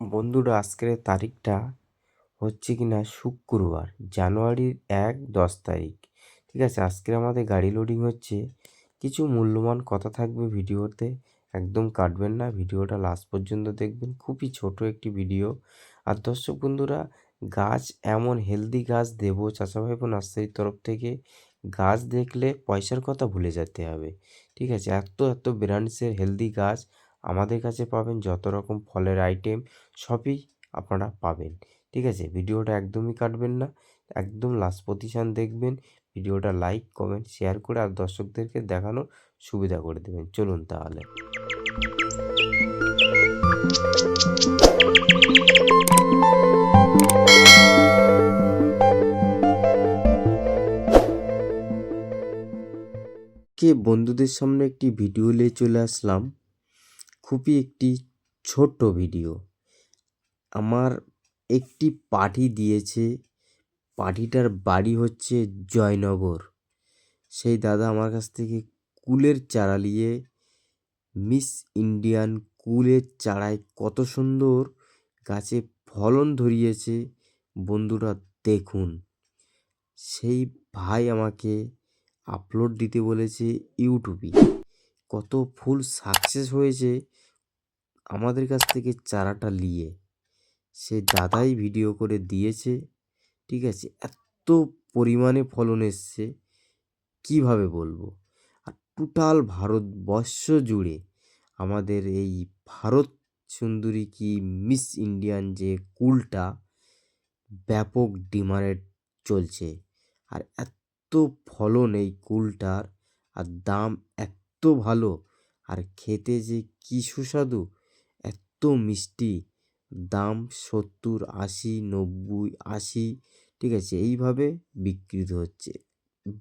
বন্ধুরা, আজকের তারিখটা হচ্ছে কি না, শুক্রবার, জানুয়ারির এক দশ তারিখ। ঠিক আছে, আজকের আমাদের গাড়ি লোডিং হচ্ছে। কিছু মূল্যবান কথা থাকবে ভিডিওতে, একদম কাটবেন না। ভিডিওটা লাস্ট পর্যন্ত দেখবেন। খুবই ছোট একটি ভিডিও আর দর্শক বন্ধুরা, গাছ এমন হেলদি গাছ দেবো চাচা ভাইপো নার্সারির তরফ থেকে। গাছ দেখলে পয়সার কথা ভুলে যেতে হবে। ঠিক আছে, এত এত ব্র্যান্ডসের হেলদি গাছ আমাদের কাছে পাবেন যত রকম ফলের আইটেম সবই আপনারা পাবেন। ঠিক আছে? ভিডিওটা একদমই কাটবেন না, একদম লাস্ট প্রতিশান দেখবেন, ভিডিওটা লাইক কমেন্ট শেয়ার করে আর দর্শকদেরকে দেখানোর সুবিধা করে দেবেন। চলুন তাহলে। কে বন্ধুদের সামনে একটি ভিডিও নিয়ে চলে আসলাম। খুবই একটি ছোট্ট ভিডিও। আমার একটি পার্টি দিয়েছে পার্টিটার বাড়ি হচ্ছে জয়নগর। সেই দাদা আমার কাছ থেকে কুলের চারা নিয়ে, মিস ইন্ডিয়ান কুলের চারায় কত সুন্দর গাছে ফলন ধরিয়েছে, বন্ধুরা দেখুন। সেই ভাই আমাকে আপলোড দিতে বলেছে ইউটিউবে। কত ফুল সাকসেস হয়েছে আমাদের কাছ থেকে চারাটা নিয়ে। সে দাদাই ভিডিও করে দিয়েছে, ঠিক আছে? এত পরিমাণে ফলন এসছে, কীভাবে বলব? আর টোটাল ভারতবর্ষ জুড়ে আমাদের এই ভারত সুন্দরী কি মিস ইন্ডিয়ান যে কুলটা ব্যাপক ডিমান্ড চলছে। আর এত ফলন এই কুলটার, আর দাম এত ভালো। আর খেতে যে কী সুস্বাদু, এত মিষ্টি। দাম সত্তর, আশি, নব্বই, আশি, ঠিক আছে, এইভাবে বিক্রিত হচ্ছে।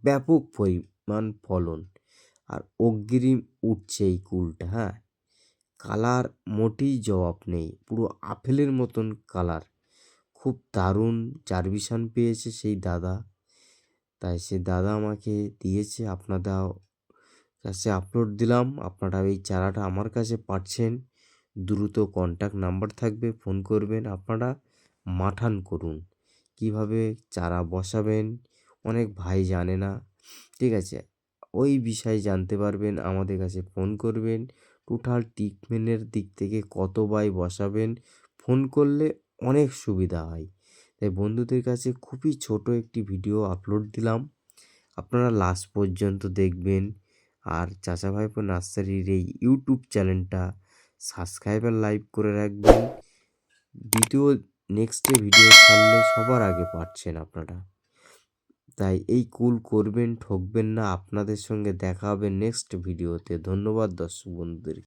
ব্যাপক পরিমাণ ফলন। আর অগ্রিম উঠছে এই কুলটা হ্যাঁ? কালার মোটেই জবাব নেই, পুরো আপেলের মতন কালার। খুব দারুণ জার্ভিশন পেয়েছে সেই দাদা। তাই সে দাদা আমাকে দিয়েছে আপনাদের কাছে আপলোড দিলাম। আপনারা এই চারাটা আমার কাছে পাচ্ছেন। দ্রুত কন্ট্যাক্ট নাম্বার থাকবে ফোন করবেন। আপনারা মাঠান করুন। কীভাবে চারা বসাবেন, অনেক ভাই জানে না। ঠিক আছে? ওই বিষয়ে জানতে পারবেন, আমাদের কাছে ফোন করবেন। টোটাল ট্রিটমেন্টের দিক থেকে কত বাই বসাবেন ফোন করলে অনেক সুবিধা হয়। তাই বন্ধুদের কাছে খুবই ছোট একটি ভিডিও আপলোড দিলাম। আপনারা লাস্ট পর্যন্ত দেখবেন। আর চাচা ভাইপো নার্সারির এই ইউটিউব চ্যানেলটা সাবস্ক্রাইবার লাইভ করে রাখবেন। দ্বিতীয় নেক্সটে ভিডিও ছাড়লে সবার আগে পাচ্ছেন আপনারা। তাই এই কুল করবেন, ঠকবেন না। আপনাদের সঙ্গে দেখা হবে নেক্সট ভিডিওতে ধন্যবাদ দর্শক বন্ধুদের।